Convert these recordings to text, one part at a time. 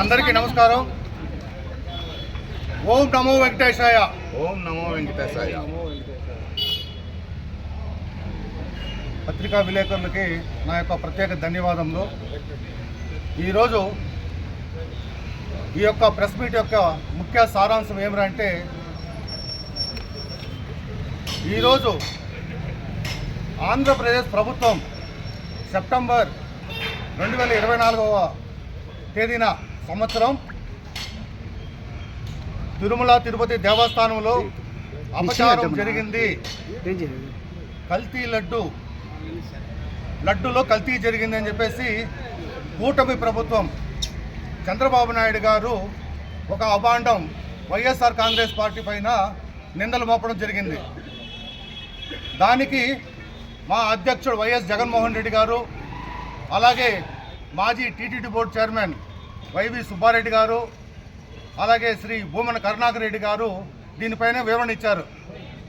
అందరికీ నమస్కారం. ఓం నమో వెంకటేశాయ. ఓం నమో వెంకటేశాయ. పత్రికా విలేకరులకి నా యొక్క ప్రత్యేక ధన్యవాదములు. ఈరోజు ఈ యొక్క ప్రెస్ మీట్ యొక్క ముఖ్య సారాంశం ఏమిటంటే ఈరోజు ఆంధ్రప్రదేశ్ ప్రభుత్వం సెప్టెంబర్ రెండు వేల ఇరవై నాలుగవ తేదీన సంవత్సరం తిరుమల తిరుపతి దేవస్థానంలో అపచారం జరిగింది. కల్తీ లడ్డు. లడ్డులో కల్తీ జరిగింది అని చెప్పేసి కూటమి ప్రభుత్వం చంద్రబాబు నాయుడు గారు ఒక అభాండం వైఎస్ఆర్ కాంగ్రెస్ పార్టీ పైన నిందలు మోపడం జరిగింది. దానికి మా అధ్యక్షుడు వైఎస్ జగన్మోహన్ రెడ్డి గారు అలాగే మాజీ TTD board chairman YV Subba Reddy గారు అలాగే శ్రీ భూమన కరుణాకర్ రెడ్డి గారు దీనిపైన వివరణ ఇచ్చారు.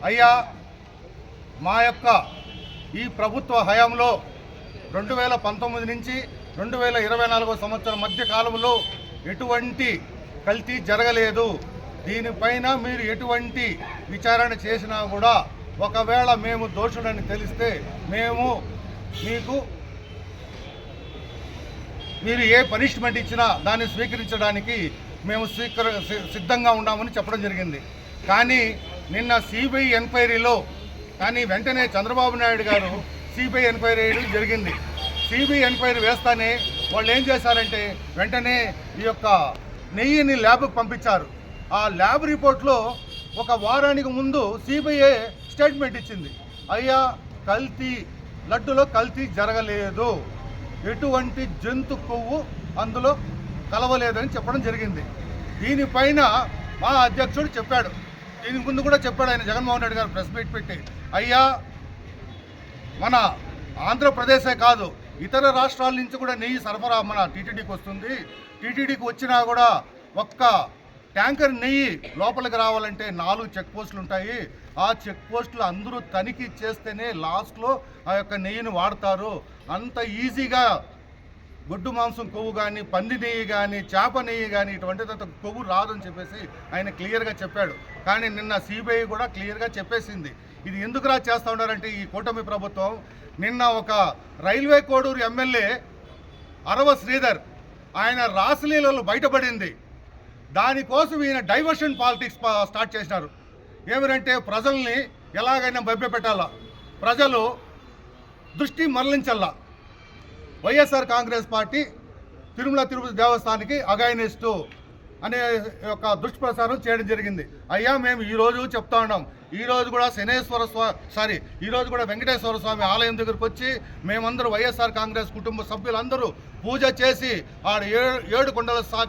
అయ్యా మా యొక్క ఈ ప్రభుత్వ హయాంలో రెండు వేల పంతొమ్మిది నుంచి రెండు వేల ఇరవై నాలుగో సంవత్సరం మధ్య కాలంలో ఎటువంటి కల్తీ జరగలేదు. దీనిపైన మీరు ఎటువంటి విచారణ చేసినా కూడా ఒకవేళ మేము దోషుడని తెలిస్తే మేము మీకు మీరు ఏ పనిష్మెంట్ ఇచ్చినా దాన్ని స్వీకరించడానికి మేము స్వీకర సి- సిద్ధంగా ఉన్నామని చెప్పడం జరిగింది. కానీ నిన్న సిబిఐ ఎంక్వైరీలో కానీ వెంటనే చంద్రబాబు నాయుడు గారు సిబిఐ ఎంక్వైరీ వేయడం జరిగింది. సిబిఐ ఎంక్వైరీ వేస్తానే వాళ్ళు ఏం చేశారంటే వెంటనే ఈ యొక్క నెయ్యిని ల్యాబ్కు పంపించారు. ఆ ల్యాబ్ రిపోర్ట్లో ఒక వారానికి ముందు సిబిఐ స్టేట్మెంట్ ఇచ్చింది. అయ్యా కల్తీ లడ్డులో కల్తీ జరగలేదు. ఎటువంటి జంతు కొవ్వు అందులో కలవలేదని చెప్పడం జరిగింది. దీనిపైన మా అధ్యక్షుడు చెప్పాడు. దీని ముందు కూడా చెప్పాడు ఆయన జగన్మోహన్ రెడ్డి గారు ప్రెస్ మీట్ పెట్టి. అయ్యా మన ఆంధ్రప్రదేశే కాదు ఇతర రాష్ట్రాల నుంచి కూడా నెయ్యి సరఫరా మన టీటీడీకి వస్తుంది. టీటీడీకి వచ్చినా కూడా ఒక్క ట్యాంకర్ నెయ్యి లోపలికి రావాలంటే నాలుగు చెక్ పోస్టులు ఉంటాయి. ఆ చెక్ పోస్టులు అందరూ తనిఖీ చేస్తేనే లాస్ట్లో ఆ యొక్క నెయ్యిని వాడతారు. అంత ఈజీగా గొడ్డు మాంసం కొవ్వు కానీ పంది నెయ్యి కానీ చేప నెయ్యి కానీ ఇటువంటి కొవ్వు రాదని చెప్పేసి ఆయన క్లియర్గా చెప్పాడు. కానీ నిన్న సిబిఐ కూడా క్లియర్గా చెప్పేసింది. ఇది ఎందుకు రా చేస్తూ ఉన్నారంటే ఈ కూటమి ప్రభుత్వం నిన్న ఒక రైల్వే కోడూరు ఎమ్మెల్యే అరవ శ్రీధర్ ఆయన రాసలీలలో బయటపడింది. దానికోసం ఈయన డైవర్షన్ పాలిటిక్స్ స్టార్ట్ చేసినారు. ఏమిటంటే ప్రజల్ని ఎలాగైనా భయపెట్టాలా? ప్రజలు దృష్టి మరలించల్లా? వైఎస్ఆర్ కాంగ్రెస్ పార్టీ తిరుమల తిరుపతి దేవస్థానానికి అగాయనిస్తూ అనే యొక్క దుష్ప్రచారం చేయడం జరిగింది. అయ్యా మేము ఈ రోజు చెప్తా ఉన్నాం. ఈ రోజు కూడా శనేశ్వర స్వా సారీ ఈరోజు కూడా వెంకటేశ్వర స్వామి ఆలయం దగ్గరకు వచ్చి మేమందరూ వైఎస్ఆర్ కాంగ్రెస్ కుటుంబ సభ్యులందరూ పూజ చేసి ఆడ ఏడు ఏడు కొండల సా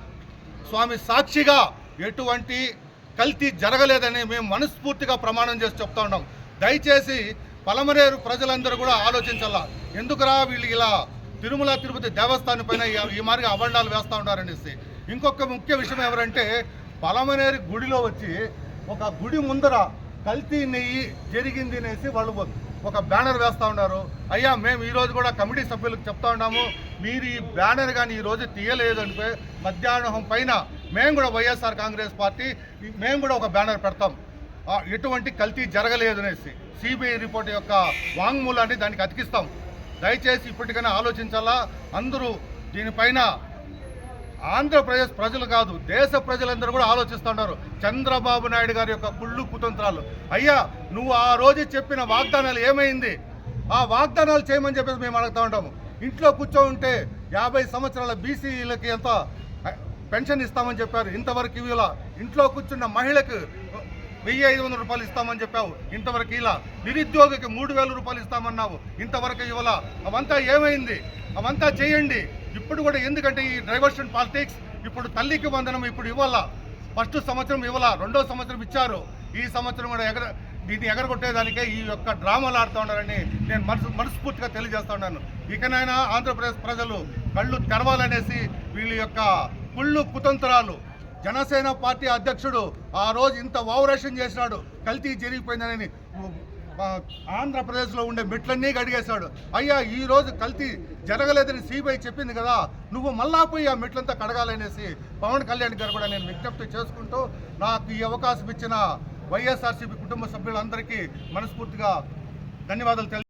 స్వామి సాక్షిగా ఎటువంటి కల్తీ జరగలేదని మేము మనస్ఫూర్తిగా ప్రమాణం చేసి చెప్తా ఉన్నాం. దయచేసి పలమనేరు ప్రజలందరూ కూడా ఆలోచించాలా? ఎందుకురా వీళ్ళు ఇలా తిరుమల తిరుపతి దేవస్థానం పైన ఈ- మార్గ మాదిరిగా వేస్తూ ఉన్నారనేసి? ఇంకొక ముఖ్య విషయం ఎవరంటే పలమనేరు గుడిలో వచ్చి ఒక గుడి ముందర కల్తీ నెయ్యి జరిగింది అనేసి వాళ్ళు ఒక బ్యానర్ వేస్తూ ఉన్నారు. అయ్యా మేము ఈరోజు కూడా కమిటీ సభ్యులకు చెప్తా ఉన్నాము. మీరు ఈ బ్యానర్ కానీ ఈరోజు తీయలేదు అంటే మధ్యాహ్నం పైన మేము కూడా వైఎస్ఆర్ కాంగ్రెస్ పార్టీ మేము కూడా ఒక బ్యానర్ పెడతాం. ఎటువంటి కల్తీ జరగలేదు అనేసి సిబిఐ రిపోర్ట్ యొక్క వాంగ్మూలాన్ని దానికి అతికిస్తాం. దయచేసి ఇప్పటికైనా ఆలోచించాలా? అందరూ దీనిపైన ఆంధ్రప్రదేశ్ ప్రజలు కాదు దేశ ప్రజలందరూ కూడా ఆలోచిస్తున్నారు చంద్రబాబు నాయుడు గారి యొక్క కుళ్ళు కుతంత్రాలు. అయ్యా నువ్వు ఆ రోజు చెప్పిన వాగ్దానాలు ఏమైంది? ఆ వాగ్దానాలు చేయమని చెప్పేసి మేము అడుగుతా ఉంటాము. ఇంట్లో కూర్చో ఉంటే యాభై సంవత్సరాల బీసీలకి ఎంత పెన్షన్ ఇస్తామని చెప్పారు. ఇంతవరకు ఇలా ఇంట్లో కూర్చున్న మహిళకు వెయ్యి ఐదు వందల రూపాయలు ఇస్తామని చెప్పావు. ఇంతవరకు ఇలా నిరుద్యోగికి మూడు వేల రూపాయలు ఇస్తామన్నావు. ఇంతవరకు ఇవ్వాల. అవంతా ఏమైంది? అవంతా చేయండి. ఇప్పుడు కూడా ఎందుకంటే ఈ డైవర్షన్ పాలిటిక్స్ ఇప్పుడు తల్లికి వందనం ఇప్పుడు ఇవ్వాల? ఫస్ట్ సంవత్సరం ఇవ్వాల? రెండో సంవత్సరం ఇచ్చారు. ఈ సంవత్సరం కూడా ఎగర దీన్ని ఎగరగొట్టేదానికే ఈ యొక్క డ్రామాలు ఆడుతూ ఉన్నారని నేను మనసు మనస్ఫూర్తిగా తెలియజేస్తా ఉన్నాను. ఇకనైనా ఆంధ్రప్రదేశ్ ప్రజలు కళ్ళు తెరవాలనేసి వీళ్ళ యొక్క కుళ్ళు కుతంత్రాలు. జనసేన పార్టీ అధ్యక్షుడు ఆ రోజు ఇంత ఓవరేషన్ చేసినాడు. కల్తీ జరిగిపోయిందని ఆంధ్రప్రదేశ్లో ఉండే మెట్లన్నీ కడిగేశాడు. అయ్యా ఈ రోజు కల్తీ జరగలేదని సిబిఐ చెప్పింది కదా. నువ్వు మళ్ళా పోయి ఆ మెట్లంతా కడగాలనేసి పవన్ కళ్యాణ్ గారు కూడా నేను విజ్ఞప్తి చేసుకుంటూ నాకు ఈ అవకాశం ఇచ్చిన వైఎస్ఆర్సీపీ కుటుంబ సభ్యులందరికీ మనస్ఫూర్తిగా ధన్యవాదాలు తెలి